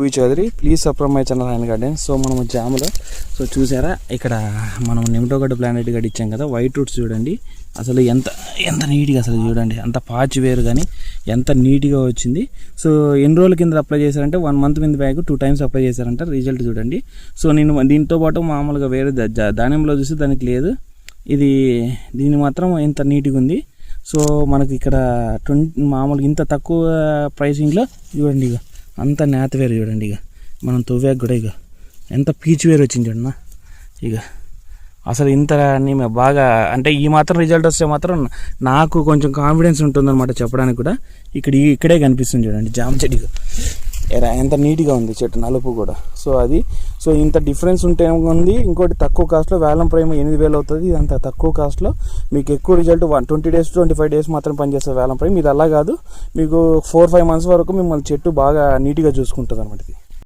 V Chowdary please subscribe my channel ఆయన garden so మనం జాములో సో చూసారా? ఇక్కడ మనం నిమిటోగడ్డ ప్లానెట్ గడ్డ ఇచ్చాం కదా వైట్ రూట్స్ చూడండి. అసలు ఎంత ఎంత నీట్గా అసలు చూడండి. అంత పాచి వేరు కానీ ఎంత నీట్గా వచ్చింది. సో ఎన్ని రోజుల కింద అప్లై చేశారంటే వన్ మంత్ మీద బ్యాగ్ టూ టైమ్స్ అప్లై చేశారంట రిజల్ట్ చూడండి. సో నేను దీంతో పాటు మామూలుగా వేరే ద- ధాన్యంలో చూస్తే దానికి లేదు. ఇది దీని మాత్రం ఇంత నీట్గా ఉంది. సో మనకి ఇక్కడ ట్వంటీ మామూలుగా ఇంత తక్కువ ప్రైసింగ్లో చూడండి ఇక అంత నేత వేరు చూడండి ఇక. మనం తువ్వాక కూడా ఇక. ఎంత పీచు వేరు వచ్చింది చూడన్నా ఇక. అసలు ఇంత బాగా అంటే ఈ మాత్రం రిజల్ట్ వస్తే మాత్రం నాకు కొంచెం కాన్ఫిడెన్స్ ఉంటుందన్నమాట చెప్పడానికి కూడా. ఇక్కడ ఇక్కడే కనిపిస్తుంది చూడండి జామ చెట్టు ఎరా ఎంత నీట్గా ఉంది చెట్టు నలుపు కూడా. సో అది సో ఇంత డిఫరెన్స్ ఉంటే ఉంది ఇంకోటి తక్కువ కాస్ట్లో వేలం ప్రైమ్ ఎనిమిది వేలు అవుతుంది. ఇది అంత తక్కువ కాస్ట్లో మీకు ఎక్కువ result one twenty days twenty five days మాత్రం పనిచేస్తుంది వేలం ప్రైమ్. ఇది అలా కాదు. మీకు ఫోర్ ఫైవ్ మంత్స్ వరకు మిమ్మల్ని చెట్టు బాగా నీట్గా చూసుకుంటుంది అనమాట ఇది.